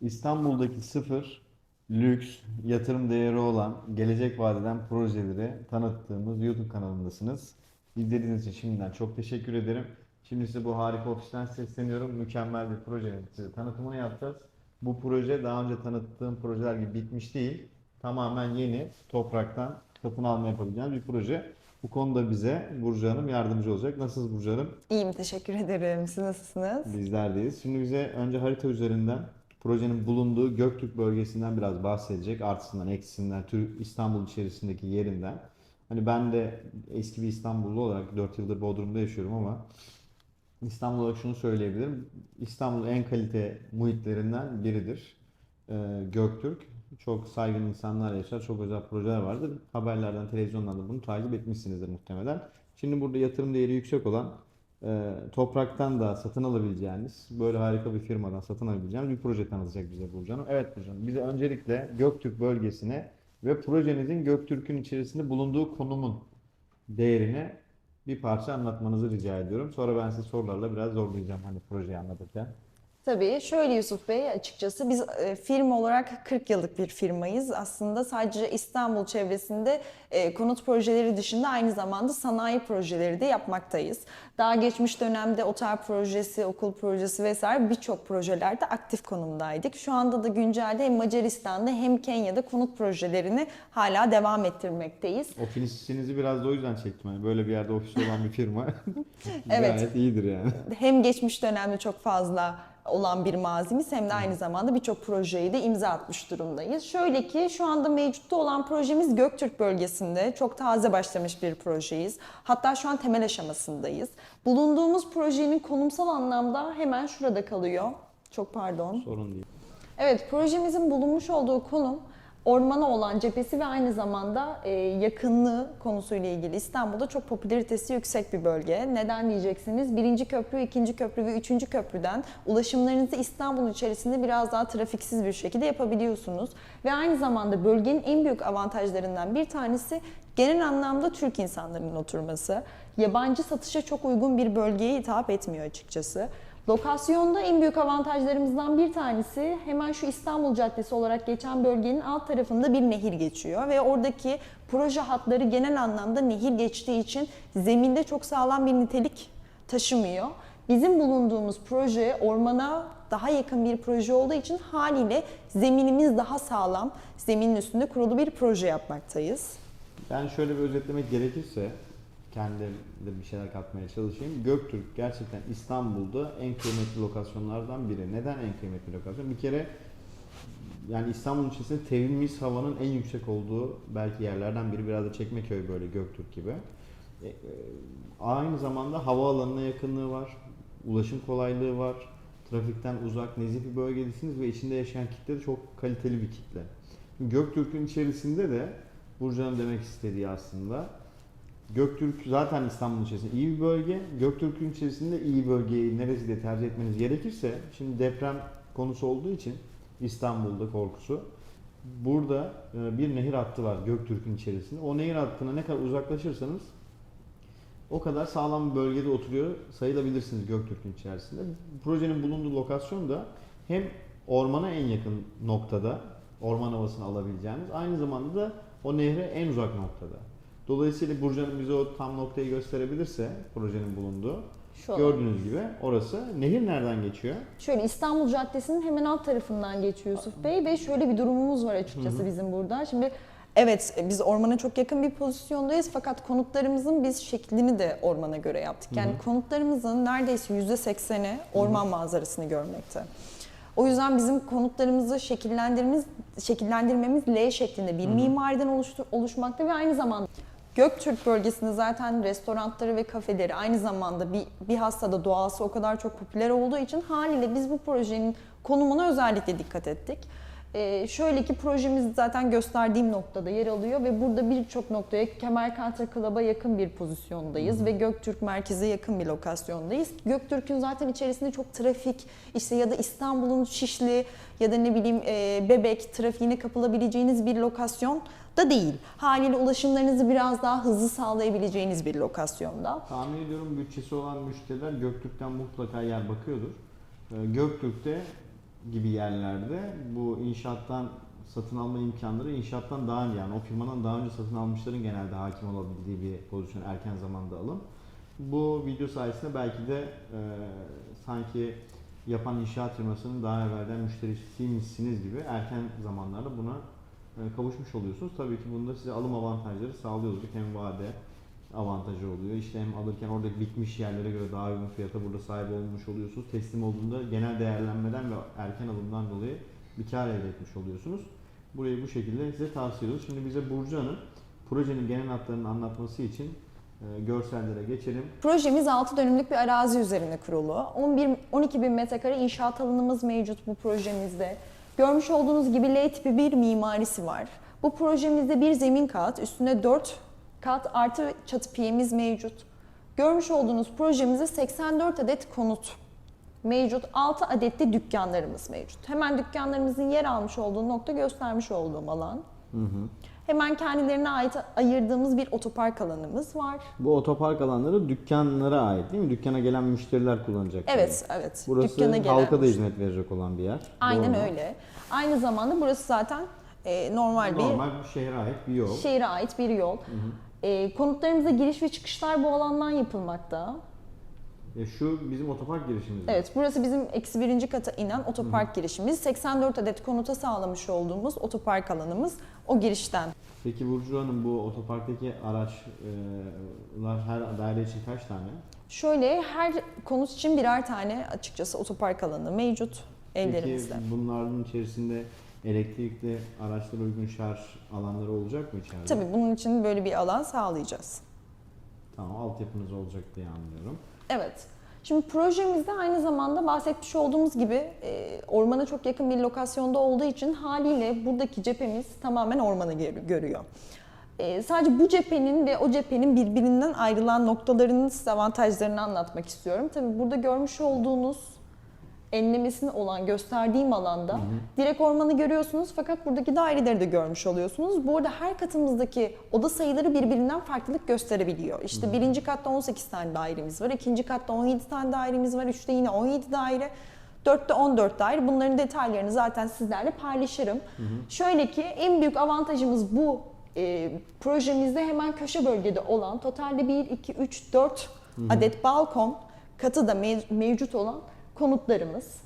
İstanbul'daki sıfır, lüks, yatırım değeri olan, gelecek vadeden projeleri tanıttığımız YouTube kanalındasınız. İzlediğiniz için şimdiden çok teşekkür ederim. Şimdi size bu harika ofisten sesleniyorum. Mükemmel bir projenin size tanıtımını yapacağız. Bu proje daha önce tanıttığım projeler gibi bitmiş değil. Tamamen yeni, topraktan satın alma yapabileceğiniz bir proje. Bu konuda bize Burcu Hanım yardımcı olacak. Nasılsınız Burcu Hanım? İyiyim, teşekkür ederim. Siz nasılsınız? Bizlerdeyiz. Şimdi bize önce harita üzerinden projenin bulunduğu Göktürk bölgesinden biraz bahsedecek. Artısından, eksisinden, Tür- İstanbul içerisindeki yerinden. Hani ben de eski bir İstanbullu olarak 4 yıldır Bodrum'da yaşıyorum ama İstanbul olarak şunu söyleyebilirim. İstanbul en kalite muhitlerinden biridir. Ee, Göktürk. Çok saygın insanlar yaşar, çok özel projeler vardır. Haberlerden, televizyonlardan bunu takip etmişsinizdir muhtemelen. Şimdi burada yatırım değeri yüksek olan e, topraktan da satın alabileceğiniz, böyle harika bir firmadan satın alabileceğiniz bir proje tanıtacak bize Burcu Hanım. Evet Burcu bize öncelikle Göktürk bölgesine ve projenizin Göktürk'ün içerisinde bulunduğu konumun değerini bir parça anlatmanızı rica ediyorum. Sonra ben sizi sorularla biraz zorlayacağım hani projeyi anlatırken. Tabii şöyle Yusuf Bey açıkçası biz e, firma olarak 40 yıllık bir firmayız. Aslında sadece İstanbul çevresinde e, konut projeleri dışında aynı zamanda sanayi projeleri de yapmaktayız. Daha geçmiş dönemde otel projesi, okul projesi vesaire birçok projelerde aktif konumdaydık. Şu anda da güncelde hem Macaristan'da hem Kenya'da konut projelerini hala devam ettirmekteyiz. Ofisinizi biraz da o yüzden çektim. Yani böyle bir yerde ofisi olan bir firma Evet. gayet iyidir yani. hem geçmiş dönemde çok fazla olan bir mazimiz hem de aynı zamanda birçok projeyi de imza atmış durumdayız. Şöyle ki şu anda mevcutta olan projemiz Göktürk bölgesinde çok taze başlamış bir projeyiz. Hatta şu an temel aşamasındayız. Bulunduğumuz projenin konumsal anlamda hemen şurada kalıyor. Çok pardon. Sorun değil. Evet, projemizin bulunmuş olduğu konum ormana olan cephesi ve aynı zamanda e, yakınlığı konusuyla ilgili İstanbul'da çok popülaritesi yüksek bir bölge. Neden diyeceksiniz? Birinci köprü, ikinci köprü ve üçüncü köprüden ulaşımlarınızı İstanbul içerisinde biraz daha trafiksiz bir şekilde yapabiliyorsunuz. Ve aynı zamanda bölgenin en büyük avantajlarından bir tanesi genel anlamda Türk insanlarının oturması. Yabancı satışa çok uygun bir bölgeye hitap etmiyor açıkçası. Lokasyonda en büyük avantajlarımızdan bir tanesi hemen şu İstanbul Caddesi olarak geçen bölgenin alt tarafında bir nehir geçiyor ve oradaki proje hatları genel anlamda nehir geçtiği için zeminde çok sağlam bir nitelik taşımıyor. Bizim bulunduğumuz proje ormana daha yakın bir proje olduğu için haliyle zeminimiz daha sağlam, zeminin üstünde kurulu bir proje yapmaktayız. Ben şöyle bir özetlemek gerekirse kendim de bir şeyler katmaya çalışayım. Göktürk gerçekten İstanbul'da en kıymetli lokasyonlardan biri. Neden en kıymetli lokasyon? Bir kere yani İstanbul'un içerisinde temiz havanın en yüksek olduğu belki yerlerden biri. Biraz da Çekmeköy böyle Göktürk gibi. E, e, aynı zamanda havaalanına yakınlığı var. Ulaşım kolaylığı var. Trafikten uzak, nezih bir bölgedesiniz ve içinde yaşayan kitle de çok kaliteli bir kitle. Göktürk'ün içerisinde de Burcu'nun demek istediği aslında Göktürk zaten İstanbul'un içerisinde iyi bir bölge. Göktürk'ün içerisinde iyi bölgeyi neresi diye tercih etmeniz gerekirse şimdi deprem konusu olduğu için İstanbul'da korkusu. Burada e, bir nehir hattı var Göktürk'ün içerisinde. O nehir hattına ne kadar uzaklaşırsanız o kadar sağlam bir bölgede oturuyor sayılabilirsiniz Göktürk'ün içerisinde. Projenin bulunduğu lokasyon da hem ormana en yakın noktada orman havasını alabileceğiniz aynı zamanda da o nehre en uzak noktada. Dolayısıyla Burcu Hanım bize o tam noktayı gösterebilirse projenin bulunduğu Şu gördüğünüz gibi orası. Nehir nereden geçiyor? Şöyle İstanbul Caddesi'nin hemen alt tarafından geçiyor Yusuf Bey ve şöyle bir durumumuz var açıkçası bizim burada. Şimdi evet biz ormana çok yakın bir pozisyondayız fakat konutlarımızın biz şeklini de ormana göre yaptık. Yani konutlarımızın neredeyse %80'i orman manzarasını görmekte. O yüzden bizim konutlarımızı şekillendirmemiz, şekillendirmemiz L şeklinde bir mimariden oluştu- oluşmakta ve aynı zamanda Göktürk bölgesinde zaten restoranları ve kafeleri aynı zamanda bir, bir hastada doğası o kadar çok popüler olduğu için haliyle biz bu projenin konumuna özellikle dikkat ettik. Ee, şöyle ki projemiz zaten gösterdiğim noktada yer alıyor ve burada birçok noktaya Kemal Country Club'a yakın bir pozisyondayız ve Göktürk merkeze yakın bir lokasyondayız. Göktürk'ün zaten içerisinde çok trafik işte ya da İstanbul'un Şişli ya da ne bileyim e, Bebek trafiğine kapılabileceğiniz bir lokasyon da değil. Haliyle ulaşımlarınızı biraz daha hızlı sağlayabileceğiniz bir lokasyonda. Tahmin ediyorum bütçesi olan müşteriler Göktürk'ten mutlaka yer bakıyordur. Ee, Göktürk'te gibi yerlerde bu inşaattan satın alma imkanları inşaattan daha yani o firmadan daha önce satın almışların genelde hakim olabildiği bir pozisyon erken zamanda alım. Bu video sayesinde belki de e, sanki yapan inşaat firmasının daha evvelden müşterisiymişsiniz gibi erken zamanlarda buna e, kavuşmuş oluyorsunuz. Tabii ki bunda size alım avantajları sağlıyordur. Hem vade avantajı oluyor. İşte hem alırken orada bitmiş yerlere göre daha uygun fiyata burada sahip olmuş oluyorsunuz. Teslim olduğunda genel değerlenmeden ve erken alımdan dolayı bir kar elde etmiş oluyorsunuz. Burayı bu şekilde size tavsiye ediyoruz. Şimdi bize Burcu Hanım projenin genel hatlarını anlatması için e, görsellere geçelim. Projemiz 6 dönümlük bir arazi üzerine kurulu. 11 12 bin metrekare inşaat alanımız mevcut bu projemizde. Görmüş olduğunuz gibi L tipi bir mimarisi var. Bu projemizde bir zemin kat, üstüne 4 kat artı çatı piyemiz mevcut. Görmüş olduğunuz projemizde 84 adet konut mevcut. 6 adet de dükkanlarımız mevcut. Hemen dükkanlarımızın yer almış olduğu nokta göstermiş olduğum alan. Hı hı. Hemen kendilerine ait ayırdığımız bir otopark alanımız var. Bu otopark alanları dükkanlara ait değil mi? Dükkana gelen müşteriler kullanacak. Evet, evet. Burası Dükkana gelen halka da hizmet verecek olan bir yer. Aynen Doğru öyle. Aynı zamanda burası zaten e, normal, Normal bir şehre ait bir yol. bir şehre ait bir yol. E, konutlarımıza giriş ve çıkışlar bu alandan yapılmakta. E, şu bizim otopark girişimiz. mi? Evet, burası bizim eksi birinci kata inen otopark girişimiz. 84 adet konuta sağlamış olduğumuz otopark alanımız o girişten. Peki Burcu Hanım bu otoparktaki araçlar her daire için kaç tane? Şöyle her konut için birer tane açıkçası otopark alanı mevcut evlerimizde. Peki bunların içerisinde elektrikli araçlara uygun şarj alanları olacak mı içeride? Tabii bunun için böyle bir alan sağlayacağız. Tamam altyapınız olacak diye anlıyorum. Evet. Şimdi projemizde aynı zamanda bahsetmiş olduğumuz gibi e, ormana çok yakın bir lokasyonda olduğu için haliyle buradaki cephemiz tamamen ormanı gör- görüyor. E, sadece bu cephenin ve o cephenin birbirinden ayrılan noktalarının avantajlarını anlatmak istiyorum. Tabii burada görmüş olduğunuz enlemesine olan gösterdiğim alanda direkt ormanı görüyorsunuz fakat buradaki daireleri de görmüş oluyorsunuz. Bu arada her katımızdaki oda sayıları birbirinden farklılık gösterebiliyor. İşte birinci katta 18 tane dairemiz var, ikinci katta 17 tane dairemiz var, üçte yine 17 daire. Dörtte 14 daire. Bunların detaylarını zaten sizlerle paylaşırım. Şöyle ki en büyük avantajımız bu e, projemizde hemen köşe bölgede olan totalde 1, 2, 3, 4 adet balkon katı da mev- mevcut olan konutlarımız.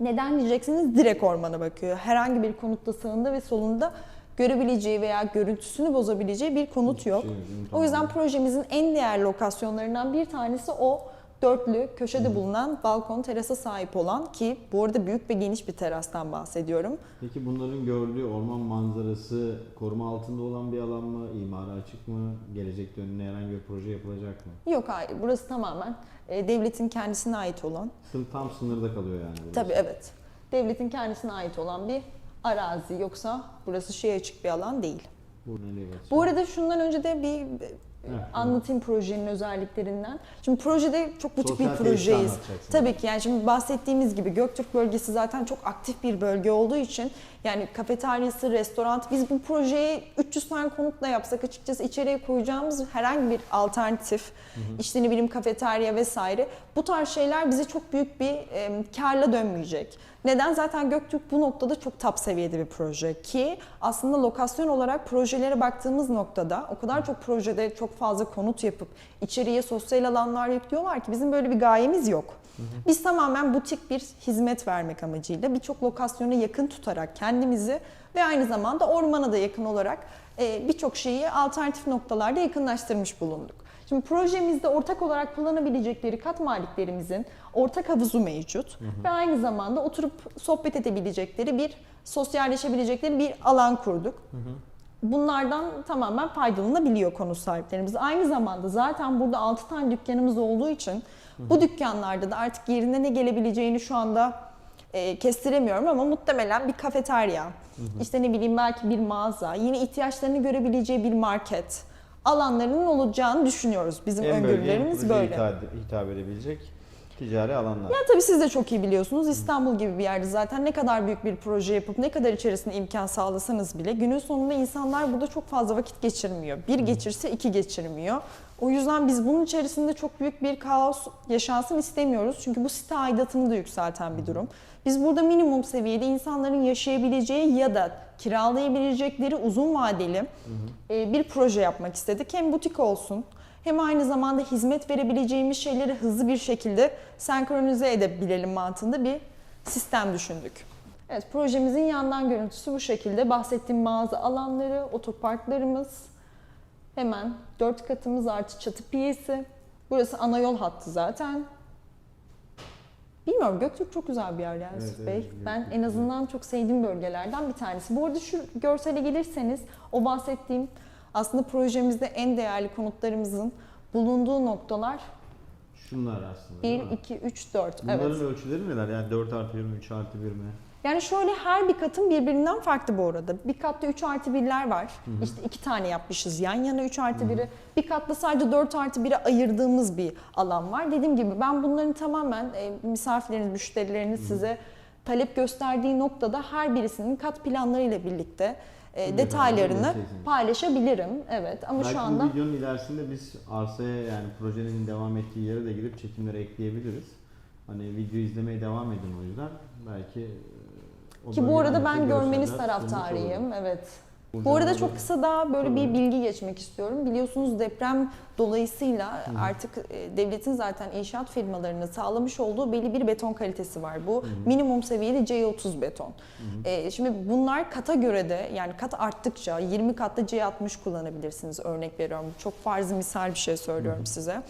Neden diyeceksiniz? Direkt ormana bakıyor. Herhangi bir konutta sağında ve solunda görebileceği veya görüntüsünü bozabileceği bir konut yok. şey? O yüzden projemizin en değerli lokasyonlarından bir tanesi o dörtlü köşede bulunan balkon terasa sahip olan ki bu arada büyük ve geniş bir terastan bahsediyorum. Peki bunların gördüğü orman manzarası koruma altında olan bir alan mı? İmara açık mı? Gelecekte önüne herhangi bir proje yapılacak mı? Yok hayır burası tamamen e, devletin kendisine ait olan Tam sınırda kalıyor yani. burası. Tabii evet. Devletin kendisine ait olan bir arazi yoksa burası şeye açık bir alan değil. Bu? Bu arada şundan önce de bir Evet, anlatayım projenin özelliklerinden. Şimdi projede çok butik Sosyal bir projeyiz. Tabii ki yani şimdi bahsettiğimiz gibi Göktürk bölgesi zaten çok aktif bir bölge olduğu için yani kafeteryası, restoran biz bu projeyi 300 tane konutla yapsak açıkçası içeriye koyacağımız herhangi bir alternatif işte ne bileyim kafeterya vesaire bu tarz şeyler bize çok büyük bir e, karla dönmeyecek. Neden? Zaten Göktürk bu noktada çok top seviyede bir proje ki aslında lokasyon olarak projelere baktığımız noktada o kadar çok projede çok fazla konut yapıp içeriye sosyal alanlar yüklüyorlar ki bizim böyle bir gayemiz yok. Biz tamamen butik bir hizmet vermek amacıyla birçok lokasyona yakın tutarak kendimizi ve aynı zamanda ormana da yakın olarak e, birçok şeyi alternatif noktalarda yakınlaştırmış bulunduk. Şimdi projemizde ortak olarak kullanabilecekleri kat maliklerimizin ortak havuzu mevcut ve aynı zamanda oturup sohbet edebilecekleri bir sosyalleşebilecekleri bir alan kurduk. Bunlardan tamamen faydalanabiliyor konu sahiplerimiz. Aynı zamanda zaten burada 6 tane dükkanımız olduğu için bu dükkanlarda da artık yerine ne gelebileceğini şu anda e, kestiremiyorum ama muhtemelen bir kafeterya, işte ne bileyim belki bir mağaza, yine ihtiyaçlarını görebileceği bir market alanlarının olacağını düşünüyoruz. Bizim bölgeye öngörülerimiz böyle. Hitap, hitap edebilecek ticari alanlar. Ya tabii siz de çok iyi biliyorsunuz İstanbul gibi bir yerde zaten ne kadar büyük bir proje yapıp ne kadar içerisinde imkan sağlasanız bile günün sonunda insanlar burada çok fazla vakit geçirmiyor. Bir geçirse iki geçirmiyor. O yüzden biz bunun içerisinde çok büyük bir kaos yaşansın istemiyoruz. Çünkü bu site aidatını da yükselten bir durum. Biz burada minimum seviyede insanların yaşayabileceği ya da kiralayabilecekleri uzun vadeli e, bir proje yapmak istedik. Hem butik olsun hem aynı zamanda hizmet verebileceğimiz şeyleri hızlı bir şekilde senkronize edebilelim mantığında bir sistem düşündük. Evet projemizin yandan görüntüsü bu şekilde. Bahsettiğim mağaza alanları, otoparklarımız, hemen dört katımız artı çatı piyesi. Burası ana yol hattı zaten. Bilmiyorum Göktürk çok güzel bir yer ya Evet, Yusuf evet, Bey. Göktürk Ben en güzel. azından çok sevdiğim bölgelerden bir tanesi. Bu arada şu görsele gelirseniz o bahsettiğim aslında projemizde en değerli konutlarımızın bulunduğu noktalar Şunlar aslında. 1, değil mi? 2, 3, 4. Bunların Evet. ölçüleri neler? Yani 4 artı 1 mi, 3 artı 1 mi? Yani şöyle her bir katın birbirinden farklı bu arada. Bir katta 3 artı 1'ler var. İşte iki tane yapmışız yan yana 3 artı 1'i. Bir katta sadece 4 artı 1'e ayırdığımız bir alan var. Dediğim gibi ben bunların tamamen e, misafirleriniz, müşterileriniz size talep gösterdiği noktada her birisinin kat planlarıyla birlikte e, detaylarını paylaşabilirim. Evet ama Belki şu anda bu videonun ilerisinde biz arsaya yani projenin devam ettiği yere de girip çekimleri ekleyebiliriz. Hani video izlemeye devam edin o yüzden. Belki e, o ki bu arada ben görmeniz taraftarıyım. Evet. Bu arada çok kısa daha böyle bir bilgi geçmek istiyorum. Biliyorsunuz deprem dolayısıyla artık e, devletin zaten inşaat firmalarının sağlamış olduğu belli bir beton kalitesi var. Bu minimum seviyede C30 beton. E, şimdi bunlar kata göre de yani kat arttıkça 20 katta C60 kullanabilirsiniz örnek veriyorum. Çok farz misal bir şey söylüyorum size.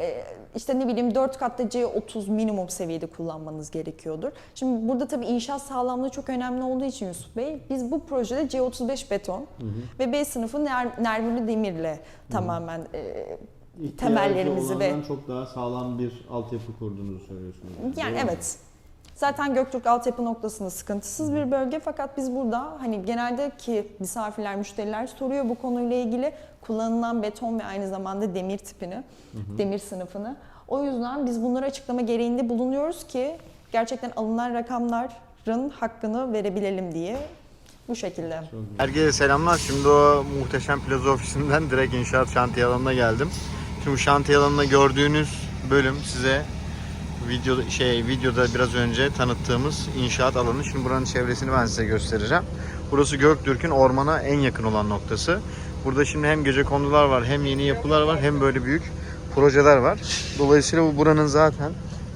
E, işte ne bileyim 4 katta C30 minimum seviyede kullanmanız gerekiyordur. Şimdi burada tabii inşaat sağlamlığı çok önemli olduğu için Yusuf Bey biz bu projede C35 beton ve B sınıfı ner- nervürlü demirle tamamen e, İhtiyacı temellerimizi ve- çok daha sağlam bir altyapı kurduğunuzu söylüyorsunuz. yani mu? evet. Zaten Göktürk altyapı noktasında sıkıntısız bir bölge fakat biz burada hani genelde ki misafirler, müşteriler soruyor bu konuyla ilgili kullanılan beton ve aynı zamanda demir tipini, demir sınıfını. O yüzden biz bunları açıklama gereğinde bulunuyoruz ki gerçekten alınan rakamların hakkını verebilelim diye bu şekilde. Herkese selamlar. Şimdi o muhteşem plaza ofisinden direkt inşaat şantiye alanına geldim. Şimdi şantiye alanında gördüğünüz bölüm size video şey videoda biraz önce tanıttığımız inşaat alanı. Şimdi buranın çevresini ben size göstereceğim. Burası Göktürk'ün ormana en yakın olan noktası. Burada şimdi hem gece kondular var, hem yeni yapılar var, hem böyle büyük projeler var. Dolayısıyla bu buranın zaten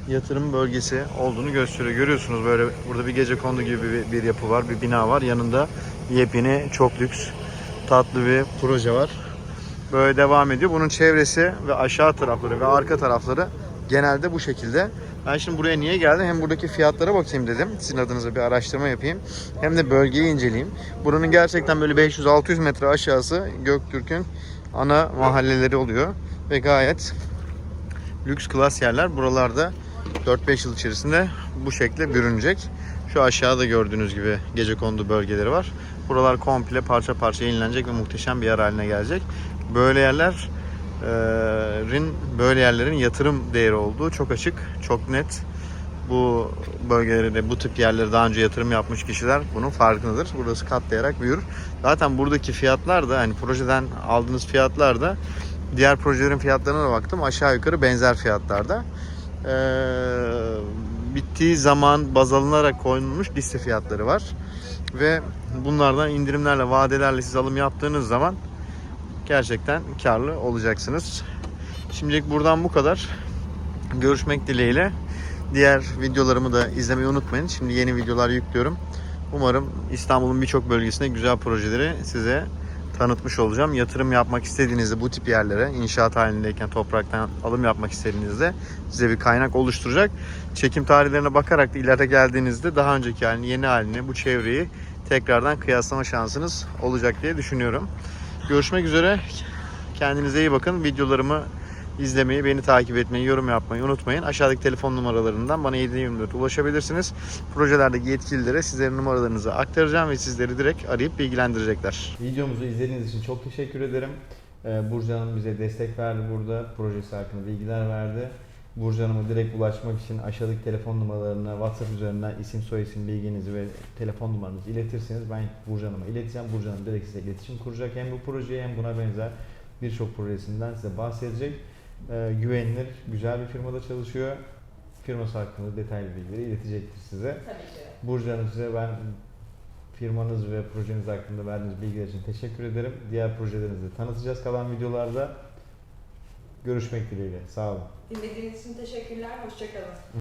yatırım bölgesi olduğunu gösteriyor. Görüyorsunuz böyle burada bir gece kondu gibi bir, bir yapı var, bir bina var. Yanında yepyeni çok lüks tatlı bir proje var. Böyle devam ediyor. Bunun çevresi ve aşağı tarafları ve arka tarafları genelde bu şekilde. Ben şimdi buraya niye geldim? Hem buradaki fiyatlara bakayım dedim. Sizin adınıza bir araştırma yapayım. Hem de bölgeyi inceleyeyim. Buranın gerçekten böyle 500-600 metre aşağısı Göktürk'ün ana mahalleleri oluyor. Ve gayet lüks klas yerler. Buralarda 4-5 yıl içerisinde bu şekle bürünecek. Şu aşağıda gördüğünüz gibi gece kondu bölgeleri var. Buralar komple parça parça yenilenecek ve muhteşem bir yer haline gelecek. Böyle yerler rin böyle yerlerin yatırım değeri olduğu çok açık, çok net. Bu bölgelere de bu tip yerlere daha önce yatırım yapmış kişiler bunun farkındadır. Burası katlayarak büyür. Zaten buradaki fiyatlar da hani projeden aldığınız fiyatlar da diğer projelerin fiyatlarına da baktım aşağı yukarı benzer fiyatlarda. Ee, bittiği zaman baz alınarak konulmuş liste fiyatları var. Ve bunlardan indirimlerle, vadelerle siz alım yaptığınız zaman gerçekten karlı olacaksınız. Şimdilik buradan bu kadar. Görüşmek dileğiyle. Diğer videolarımı da izlemeyi unutmayın. Şimdi yeni videolar yüklüyorum. Umarım İstanbul'un birçok bölgesinde güzel projeleri size tanıtmış olacağım. Yatırım yapmak istediğinizde bu tip yerlere inşaat halindeyken topraktan alım yapmak istediğinizde size bir kaynak oluşturacak. Çekim tarihlerine bakarak da ileride geldiğinizde daha önceki halini, yeni halini, bu çevreyi tekrardan kıyaslama şansınız olacak diye düşünüyorum. Görüşmek üzere. Kendinize iyi bakın. Videolarımı izlemeyi, beni takip etmeyi, yorum yapmayı unutmayın. Aşağıdaki telefon numaralarından bana 724 ulaşabilirsiniz. Projelerdeki yetkililere sizlerin numaralarınızı aktaracağım ve sizleri direkt arayıp bilgilendirecekler. Videomuzu izlediğiniz için çok teşekkür ederim. Ee, Burcu Hanım bize destek verdi burada. Projesi hakkında bilgiler verdi. Burcu Hanım'a direkt ulaşmak için aşağıdaki telefon numaralarına WhatsApp üzerinden isim soyisim bilginizi ve telefon numaranızı iletirseniz ben Burcu Hanım'a ileteceğim. Burcu Hanım direkt size iletişim kuracak. Hem bu projeye hem buna benzer birçok projesinden size bahsedecek. Ee, güvenilir, güzel bir firmada çalışıyor. Firması hakkında detaylı bilgileri iletecektir size. Tabii ki. Burcu Hanım size ben firmanız ve projeniz hakkında verdiğiniz bilgiler için teşekkür ederim. Diğer projelerinizi tanıtacağız kalan videolarda. Görüşmek dileğiyle. Sağ olun. Dinlediğiniz için teşekkürler. Hoşçakalın.